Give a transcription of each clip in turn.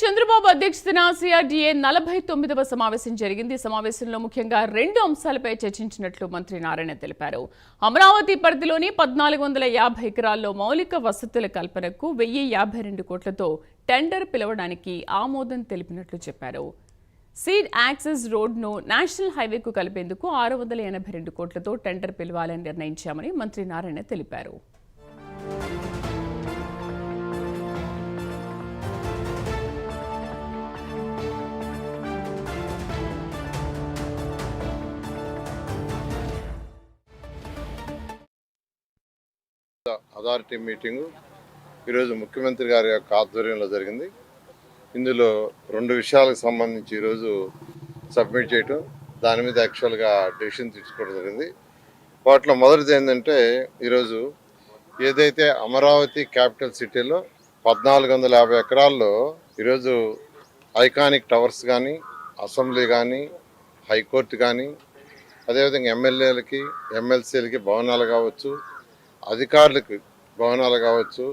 చంద్రబాబు అధ్యక్షతన సిఆర్డీఏ నలభై తొమ్మిదవ సమావేశం జరిగింది. సమావేశంలో ముఖ్యంగా రెండు అంశాలపై చర్చించినట్లు మంత్రి నారాయణ తెలిపారు. అమరావతి పరిధిలోని పద్నాలుగు వందల యాభై ఎకరాల్లో మౌలిక వసతుల కల్పనకు వెయ్యి యాభై రెండు కోట్లతో టెండర్ పిలవడానికి ఆమోదం తెలిపినట్లు చెప్పారు. సీడ్ యాక్సెస్ రోడ్ను నేషనల్ హైవేకు కలిపేందుకు ఆరు వందల ఎనభై రెండు కోట్లతో టెండర్ పిలవాలని నిర్ణయించామని మంత్రి నారాయణ తెలిపారు. అథారిటీ మీటింగు ఈరోజు ముఖ్యమంత్రి గారి యొక్క ఆధ్వర్యంలో జరిగింది. ఇందులో రెండు విషయాలకు సంబంధించి ఈరోజు సబ్మిట్ చేయటం దాని మీద యాక్చువల్గా డెసిషన్ తీసుకోవడం జరిగింది. వాటిలో మొదటిది ఏంటంటే ఈరోజు ఏదైతే అమరావతి క్యాపిటల్ సిటీలో పద్నాలుగు వందల యాభై ఎకరాల్లో ఈరోజు ఐకానిక్ టవర్స్ కానీ అసెంబ్లీ కానీ హైకోర్టు కానీ అదేవిధంగా ఎమ్మెల్యేలకి ఎమ్మెల్సీలకి భవనాలు కావచ్చు అధికారులకు భవనాలు కావచ్చు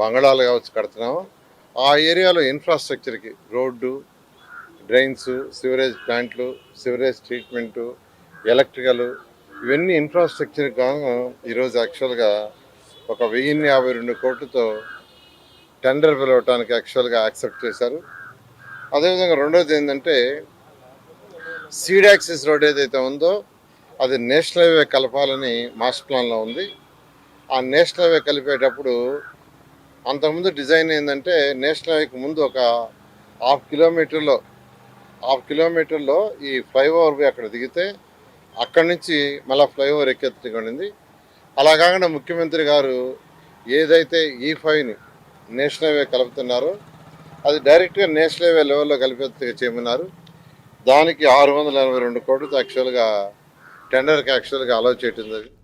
బంగళాలు కావచ్చు కడుతున్నాము. ఆ ఏరియాలో ఇన్ఫ్రాస్ట్రక్చర్కి రోడ్డు డ్రైన్స్ సివరేజ్ ప్లాంట్లు సివరేజ్ ట్రీట్మెంటు ఎలక్ట్రికల్ ఇవన్నీ ఇన్ఫ్రాస్ట్రక్చర్ కాను ఈరోజు యాక్చువల్గా ఒక వెయ్యిన్ని యాభై రెండు కోట్లతో టెండర్ పిలవటానికి యాక్చువల్గా యాక్సెప్ట్ చేశారు. అదేవిధంగా రెండోది ఏంటంటే సీడ్ యాక్సిస్ రోడ్ ఏదైతే ఉందో అది నేషనల్ హైవే కలపాలని మాస్టర్ ప్లాన్లో ఉంది. ఆ నేషనల్ హైవే కలిపేటప్పుడు అంతకుముందు డిజైన్ ఏంటంటే నేషనల్ హైవేకి ముందు ఒక హాఫ్ కిలోమీటర్లో హాఫ్ కిలోమీటర్లో ఈ ఫ్లైఓవర్ అక్కడ దిగితే అక్కడి నుంచి మళ్ళీ ఫ్లైఓవర్ ఎక్కెత్తుకుంది అలా కాకుండా ముఖ్యమంత్రి గారు ఏదైతే ఈ ఫైవ్ని నేషనల్ హైవే కలుపుతున్నారో అది డైరెక్ట్గా నేషనల్ హైవే లెవెల్లో కలిపి చేయమన్నారు. దానికి ఆరు వందల ఎనభై రెండు కోట్లతో యాక్చువల్గా టెండర్కి యాక్చువల్గా అలౌ చేయటం జరిగింది.